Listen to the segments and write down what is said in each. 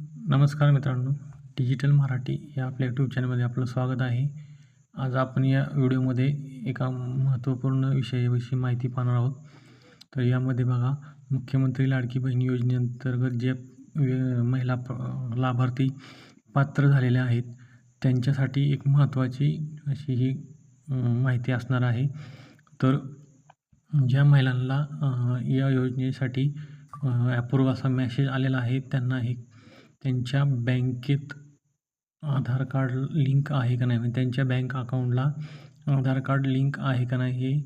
नमस्कार मित्रांनो डिजिटल मराठी या आपल्या यूट्यूब चॅनलमध्ये आपलं स्वागत आहे. आज आपण या व्हिडिओमध्ये एका महत्त्वपूर्ण विषयाविषयी माहिती पाहणार आहोत. तर यामध्ये बघा मुख्यमंत्री लाडकी बहीण योजनेअंतर्गत जे महिला प- लाभार्थी पात्र झालेल्या आहेत त्यांच्यासाठी एक महत्त्वाची अशी ही माहिती असणार आहे. तर ज्या महिलांना या योजनेसाठी अप्रूव्ह असा मेसेज आलेला आहे त्यांना हे त्यांच्या बँकेत आधार कार्ड लिंक आहे का नाही? म्हणजे त्यांच्या बँक अकाउंटला आधार कार्ड लिंक आहे का नाही हे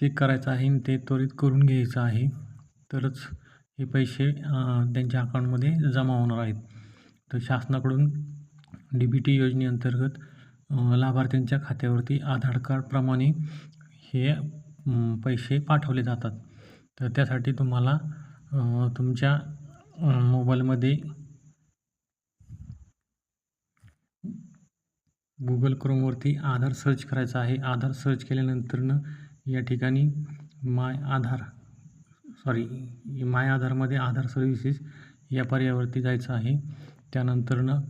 चेक करायचं आहे आणि ते त्वरित करून घ्यायचं आहे. तरच हे पैसे त्यांच्या अकाउंटमध्ये जमा होणार आहेत. तर शासनाकडून डी बी टी योजनेअंतर्गत लाभार्थ्यांच्या खात्यावरती आधार कार्डप्रमाणे हे पैसे पाठवले जातात. तर त्यासाठी तुम्हाला तुमच्या मोबाईलमध्ये गुगल क्रोमवरती आधार सर्च करायचं आहे. आधार सर्च केल्यानंतरनं या ठिकाणी माय आधार सॉरी माय आधारमध्ये आधार सर्व्हिसेस या पर्यायावरती जायचं आहे. त्यानंतरनं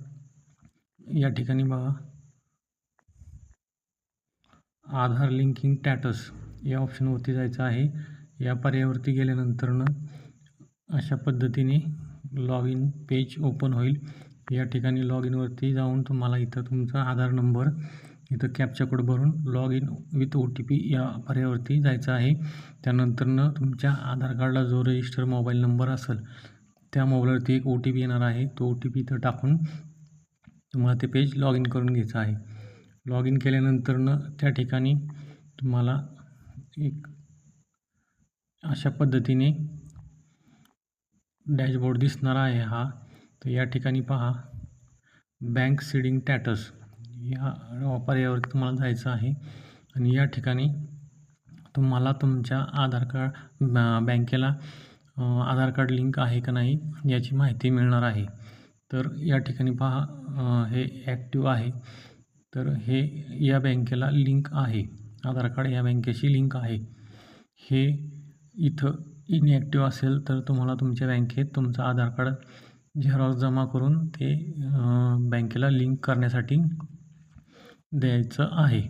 या ठिकाणी बघा. आधार लिंकिंग टॅटस या ऑप्शनवरती जायचं आहे. या पर्यायावरती गेल्यानंतरनं अशा पद्धतीने लॉग इन पेज ओपन होईल. या ठिकाणी लॉग इनवरती जाऊन तुम्हाला इथं तुमचा आधार नंबर इथं कॅपचा कोड भरून log in with O T P या पर्यायावरती जायचं आहे. त्यानंतरनं तुमच्या आधार कार्डला जो रजिस्टर मोबाईल नंबर असेल त्या मोबाईलवरती एक ओ टी पी येणार आहे. तो ओ टी पी इथं टाकून तुम्हाला ते पेज लॉग इन करून घ्यायचं आहे. लॉग इन केल्यानंतरनं त्या ठिकाणी तुम्हाला एक अशा पद्धतीने डॅशबोर्ड दिसणार आहे हा. तर या ठिकाणी पहा. बँक सीडिंग टॅटस या पर्यायावरती तुम्हाला जायचं आहे. आणि या ठिकाणी तुम्हाला तुमच्या आधार कार्ड बँकेला आधार कार्ड लिंक आहे का नाही याची माहिती मिळणार आहे. तर या ठिकाणी पहा हे ॲक्टिव्ह आहे. तर हे या बँकेला लिंक आहे. आधार कार्ड या बँकेशी लिंक आहे. हे इथं इनॲक्टिव्ह असेल तर तुम्हाला तुमच्या बँकेत तुमचं आधार कार्ड झेरॉक्स जमा करून ते बँकेला लिंक करण्यासाठी द्यायचं आहे.